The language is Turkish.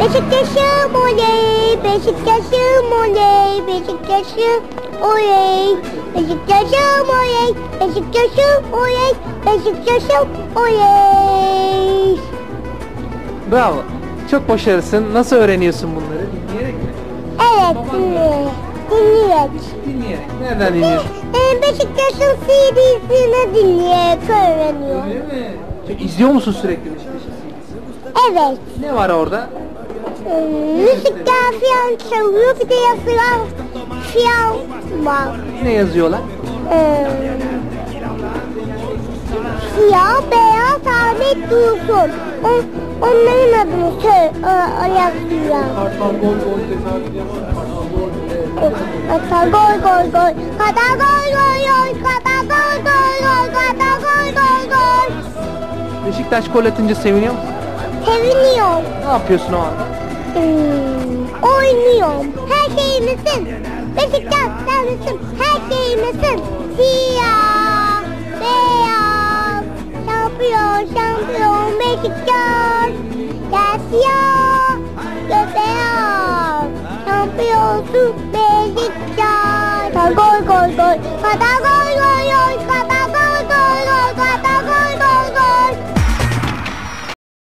Beşiktaş'ım oley, Beşiktaş'ım oley, Beşiktaş'ım oley, Beşiktaş'ım oley, Beşiktaş'ım oley, Beşiktaş'ım oley. Bravo. Çok başarılısın. Nasıl öğreniyorsun bunları? Dinleyerek mi? Evet, dinle, dinleyerek. Dinleyerek. Nereden dinliyorsun? Ee, Beşiktaş'ın CD'sini dinleyerek öğreniyor. Öyle mi? Çok izliyor musun sürekli Beşiktaş'ın CD'sini? Evet, Ne var orada? ee, müzikler falan çalıyor, bir de yazılar falan var. Ne yazıyorlar? Ee, siyah, beyaz, Ahmet Dursun. On, onların adını söyle, yazıyor. Kata gol gol gol, kata gol gol gol, kata gol gol gol, kata gol gol gol. Beşiktaş gol atınca seviniyor musun? Seviniyorum. Ne yapıyorsun o anda? Hmm, oynuyorum. Her şeyimizin. Beşiktaş sensin. Her şeyimizin. Siyah, beyaz. Şampiyon, şampiyon Beşiktaş. Gel siyah, gel beyaz. Şampiyonsun Beşiktaş. Gol gol gol. Hadi gol